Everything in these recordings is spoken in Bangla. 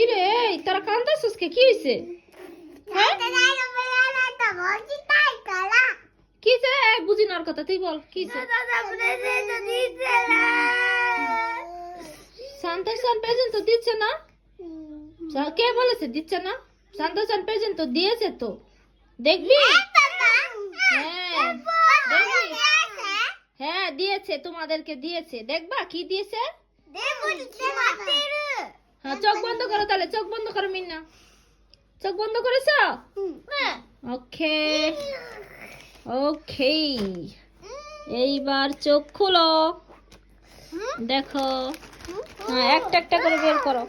কি রে তোরা কান্দাছিস কে কি হইছে হ্যাঁ কি যে বুঝি না কথা তুই বল কি যে শান্তসান প্রেজেন্ট তো দিচ্ছে না কে বলেছে দিচ্ছে না শান্তসান প্রেজেন্ট তো দিয়েছে তো দেখবি হ্যাঁ দিয়েছে তোমাদেরকে দিয়েছে দেখবা কি দিয়েছে হ্যাঁ চোখ বন্ধ করো তাহলে চোখ বন্ধ করো মিন্না। চোখ বন্ধ করেছ? ওকে ওকে। এইবার চোখ খুলো। দেখো। হ্যাঁ একটা একটা করে বের করো।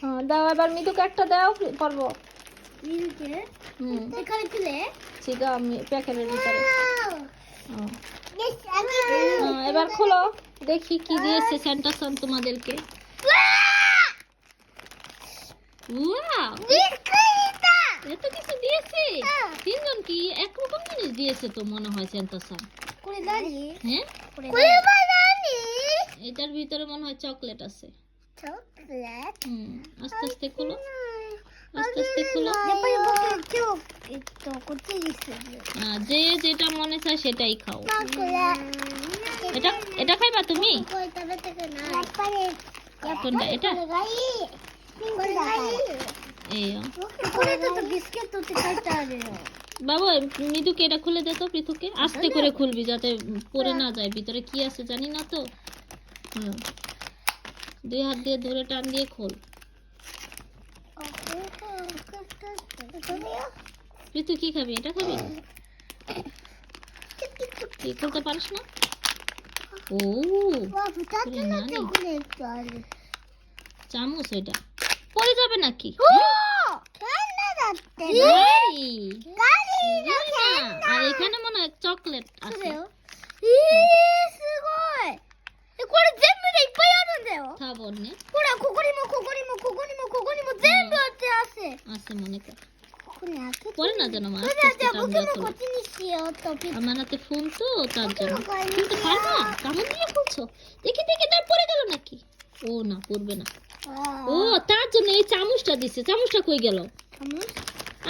হ্যাঁ দাও এবার মৃদুকে একটা দাও পারব। হুম। ঠিক আছে আমি প্যাকেটের ভিতরে। হ্যাঁ, এবার খোলো। দেখি কি দিয়েছে স্যান্টাসন তোমাদেরকে। এত কিছু দিয়েছে? তিনজন কি? একরকম জিনিস দিয়েছে তো মনে হয় স্যান্টাসন হ্যাঁ? এটার ভিতরে মনে হয় চকলেট আছে। হুম আস্তে আস্তে খোলো। আস্তে আস্তে খোলো। যে যেটা মনে চায় সেটাই খাও। এটা এটা খাইবা তুমি? কোনটা এটা? বাবা মৃদুকে এটা খুলে দে তো পৃথুকে। আস্তে করে খুলবি যাতে পড়ে না যায়। ভিতরে কি আছে জানি না তো। হুম। দুই হাত দিয়ে ধরে টান দিয়ে খোল। পৃথু কি খাবি? এটা খাবি? তুই খুলতে পারিস না? ও চামচ এটা। পড়ে যাবে নাকি? আর এখানে মনে হয় চকলেট আছে। খাব নে। আছে মনে কর। পরে না যেন মা আস্তে আস্তে টান দেওয়া খোলো আমার হাতে ফোন তো তার জন্য। খুলতে পারবা? কামড় দিয়ে খুলছো? দেখি দেখি তার পড়ে গেল নাকি? ও না পড়বে না। ও তার জন্য এই চামচটা দিছে। চামচটা কই গেল?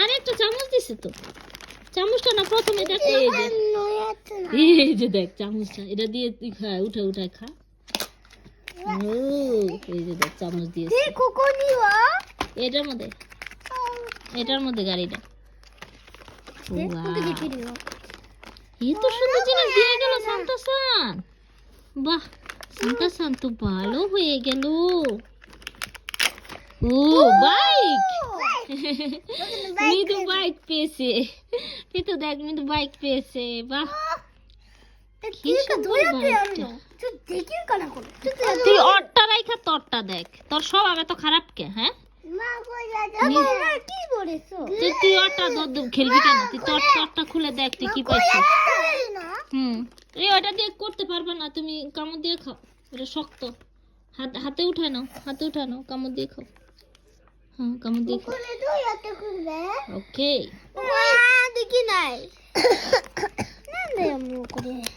আর একটা চামচ দিছে তো। চামচটা না প্রথমে দেখ এই যে। এই যে দেখ চামচটা। এটা দিয়ে তুই খা উঠে উঠে খা। ও এই যে দেখ চামচ দিয়েছে। এটার মধ্যে এটার মধ্যে গাড়িটা. এই তো সুন্দর জিনিস দিয়ে গেল সান্তাসান বাহ সান্তাসান তো ভালো হয়ে গেল। ও বাইক! মৃদু বাইক পেয়েছে। কিন্তু দেখ মৃদু বাইক পেয়েছে। বাহ। তুই অটটা রাইখা তোরটা দেখ। তোর সব আমি তো খারাপ কে হ্যাঁ? তুই তুই অটটা দর দর খেলবি কেন? তুই তোর তোরটা খুলে দেখ তুই কি পাইছিস হুম। এই ওটা দিয়ে করতে পারবে না তুমি কামড় দিয়ে খাও। এটা শক্ত। হাত হাতে উঠায় নাও হাতে উঠায় নাও কামড় দিয়ে খাও। হ্যাঁ কামড় দিয়ে খাও। ওকে দেখি নাই।